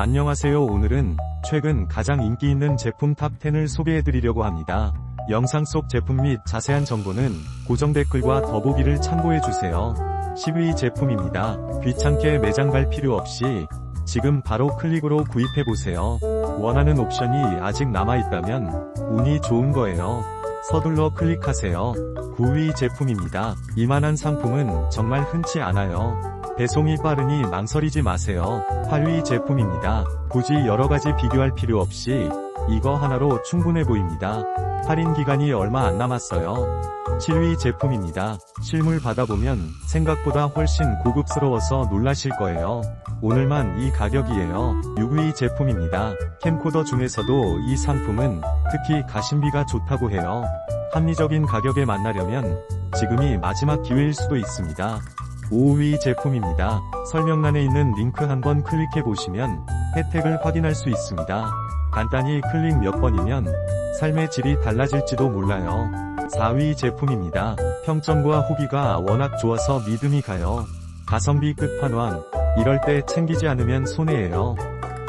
안녕하세요 오늘은 최근 가장 인기 있는 제품 탑10을 소개해드리려고 합니다. 영상 속 제품 및 자세한 정보는 고정 댓글과 더보기를 참고해주세요. 10위 제품입니다. 귀찮게 매장 갈 필요 없이 지금 바로 클릭으로 구입해보세요. 원하는 옵션이 아직 남아있다면 운이 좋은 거예요. 서둘러 클릭하세요. 9위 제품입니다. 이만한 상품은 정말 흔치 않아요. 배송이 빠르니 망설이지 마세요. 8위 제품입니다. 굳이 여러가지 비교할 필요 없이 이거 하나로 충분해 보입니다. 할인 기간이 얼마 안 남았어요. 7위 제품입니다. 실물 받아보면 생각보다 훨씬 고급스러워서 놀라실 거예요. 오늘만 이 가격이에요. 6위 제품입니다. 캠코더 중에서도 이 상품은 특히 가심비가 좋다고 해요. 합리적인 가격에 만나려면 지금이 마지막 기회일 수도 있습니다. 5위 제품입니다. 설명란에 있는 링크 한번 클릭해 보시면 혜택을 확인할 수 있습니다. 간단히 클릭 몇 번이면 삶의 질이 달라질지도 몰라요. 4위 제품입니다. 평점과 후기가 워낙 좋아서 믿음이 가요. 가성비 끝판왕. 이럴 때 챙기지 않으면 손해예요.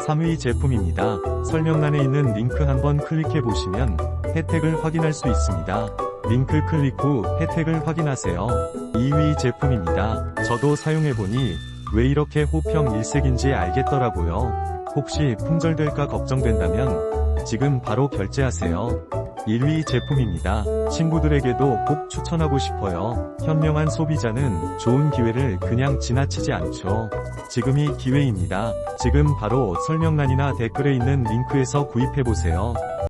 3위 제품입니다. 설명란에 있는 링크 한번 클릭해 보시면 혜택을 확인할 수 있습니다. 링크 클릭 후 혜택을 확인하세요. 2위 제품입니다. 저도 사용해보니 왜 이렇게 호평 일색인지 알겠더라고요. 혹시 품절될까 걱정된다면 지금 바로 결제하세요. 1위 제품입니다. 친구들에게도 꼭 추천하고 싶어요. 현명한 소비자는 좋은 기회를 그냥 지나치지 않죠. 지금이 기회입니다. 지금 바로 설명란이나 댓글에 있는 링크에서 구입해보세요.